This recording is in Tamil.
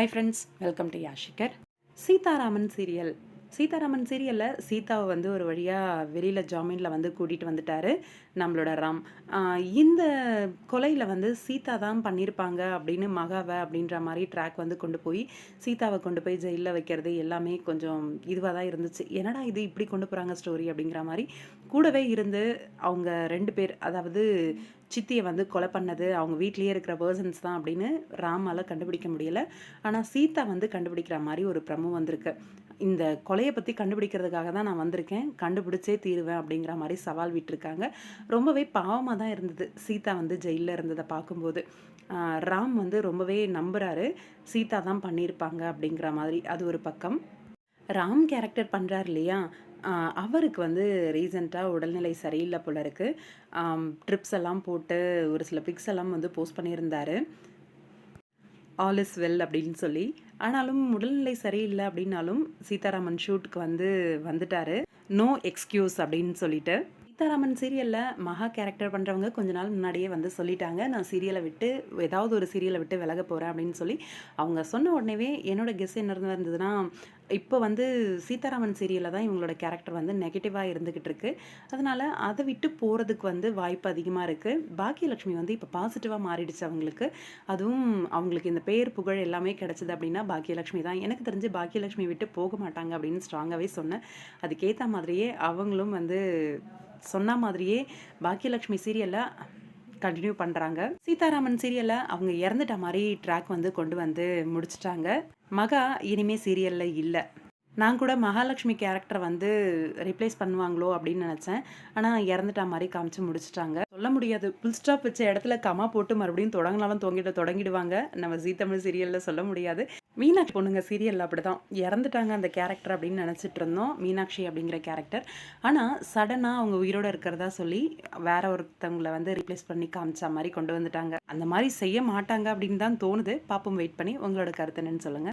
ஹை ஃப்ரெண்ட்ஸ் வெல்கம் டு யாஷிகர் சீதாராமன் சீரியல் சீதாராமன் சீரியலில் சீதாவை வந்து ஒரு வழியாக வெளியில் ஜாமீனில் வந்து கூட்டிகிட்டு வந்துட்டார் நம்மளோட ராம். இந்த கொலையில் வந்து சீதா தான் பண்ணியிருப்பாங்க அப்படின்னு மகாவை அப்படின்ற மாதிரி ட்ராக் வந்து கொண்டு போய் சீதாவை கொண்டு போய் ஜெயிலில் வைக்கிறது எல்லாமே கொஞ்சம் இதுவாக தான் இருந்துச்சு. என்னடா இது இப்படி கொண்டு போகிறாங்க ஸ்டோரி அப்படிங்கிற மாதிரி கூடவே இருந்து அவங்க ரெண்டு பேர் அதாவது சித்தியை வந்து கொலை பண்ணது அவங்க வீட்லேயே இருக்கிற பர்சன்ஸ் தான் அப்படின்னு ராமால் கண்டுபிடிக்க முடியல. ஆனால் சீதா வந்து கண்டுபிடிக்கிற மாதிரி ஒரு பிரமு வந்திருக்கு. இந்த கொலையை பற்றி கண்டுபிடிக்கிறதுக்காக தான் நான் வந்திருக்கேன். கண்டுபிடிச்சே தீருவேன் அப்படிங்கிற மாதிரி சவால் விட்டுருக்காங்க. ரொம்பவே பாவமாக தான் இருந்தது சீதா வந்து ஜெயிலில் இருந்ததை பார்க்கும்போது. ராம் வந்து ரொம்பவே நம்புகிறாரு சீதா தான் பண்ணியிருப்பாங்க அப்படிங்கிற மாதிரி. அது ஒரு பக்கம். ராம் கேரக்டர் பண்ணுறார் இல்லையா? அவருக்கு வந்து ரீசெண்டாக உடல்நிலை சரியில்லை போல இருக்குது ட்ரிப்ஸ் எல்லாம் போட்டு ஒரு சில பிக்ஸ் எல்லாம் வந்து போஸ்ட் பண்ணியிருந்தார். ஆல் இஸ் வெல் அப்படின்னு சொல்லி. ஆனாலும் உடல்நிலை சரியில்லை அப்படின்னாலும் சீதாராமன் ஷூட்டுக்கு வந்து வந்துட்டார். நோ எக்ஸ்கியூஸ் அப்படின்னு சொல்லிட்டு. சீதாராமன் சீரியலில் மகா கேரக்டர் பண்ணுறவங்க கொஞ்ச நாள் முன்னாடியே வந்து சொல்லிட்டாங்க. நான் சீரியலை விட்டு ஏதாவது ஒரு சீரியலை விட்டு விலக போகிறேன் அப்படின்னு சொல்லி அவங்க சொன்ன உடனேவே என்னோட கெஸ் என்ன இருந்ததுன்னா இப்போ வந்து சீதாராமன் சீரியலில் தான் இவங்களோட கேரக்டர் வந்து நெகட்டிவாக இருந்துக்கிட்டு இருக்கு. அதனால் அதை விட்டு போகிறதுக்கு வந்து வாய்ப்பு அதிகமாக இருக்குது பாக்கியலட்சுமி வந்து இப்போ பாசிட்டிவாக மாறிடுச்சு அவங்களுக்கு. அதுவும் அவங்களுக்கு இந்த பேர் புகழ் எல்லாமே கிடச்சிது அப்படின்னா பாக்கியலட்சுமி தான். எனக்கு தெரிஞ்சு பாக்கியலட்சுமி விட்டு போக மாட்டாங்க அப்படின்னு ஸ்ட்ராங்காகவே சொன்னேன். அதுக்கேற்ற மாதிரியே அவங்களும் வந்து சொன்ன மாதிரியே பாக்கியலட்சுமி சீரியலில் கண்டினியூ பண்ணுறாங்க சீதாராமன் சீரியலில் அவங்க இறந்துட்ட மாதிரி ட்ராக் வந்து கொண்டு வந்து முடிச்சிட்டாங்க. மகா இனிமே சீரியலில் இல்லை. நான் கூட மகாலட்சுமி கேரக்டர் வந்து ரிப்ளேஸ் பண்ணுவாங்களோ அப்படின்னு நினச்சேன். ஆனால் இறந்துட்ட மாதிரி காமிச்சு முடிச்சிட்டாங்க. சொல்ல முடியாது. புல் ஸ்டாப் வச்ச இடத்துல கமா போட்டு மறுபடியும் தொடங்கினாலும் தொங்கிட்டு தொடங்கிடுவாங்க. நம்ம ஜீ தமிழ் சீரியலில் சொல்ல முடியாது. மீனாட்சி பொண்ணுங்க சீரியலில் அப்படி தான் இறந்துட்டாங்க அந்த கேரக்டர் அப்படின்னு நினச்சிட்டு இருந்தோம் மீனாட்சி அப்படிங்கிற கேரக்டர் ஆனால் சடனாக அவங்க உயிரோடு இருக்கிறதா சொல்லி வேற ஒருத்தவங்களை வந்து ரீப்ளேஸ் பண்ணி காமிச்ச மாதிரி கொண்டு வந்துட்டாங்க. அந்த மாதிரி செய்ய மாட்டாங்க அப்படின்னு தான் தோணுது. பாப்போம் வெயிட் பண்ணி உங்களோட கருத்து என்னன்னு சொல்லுங்கள்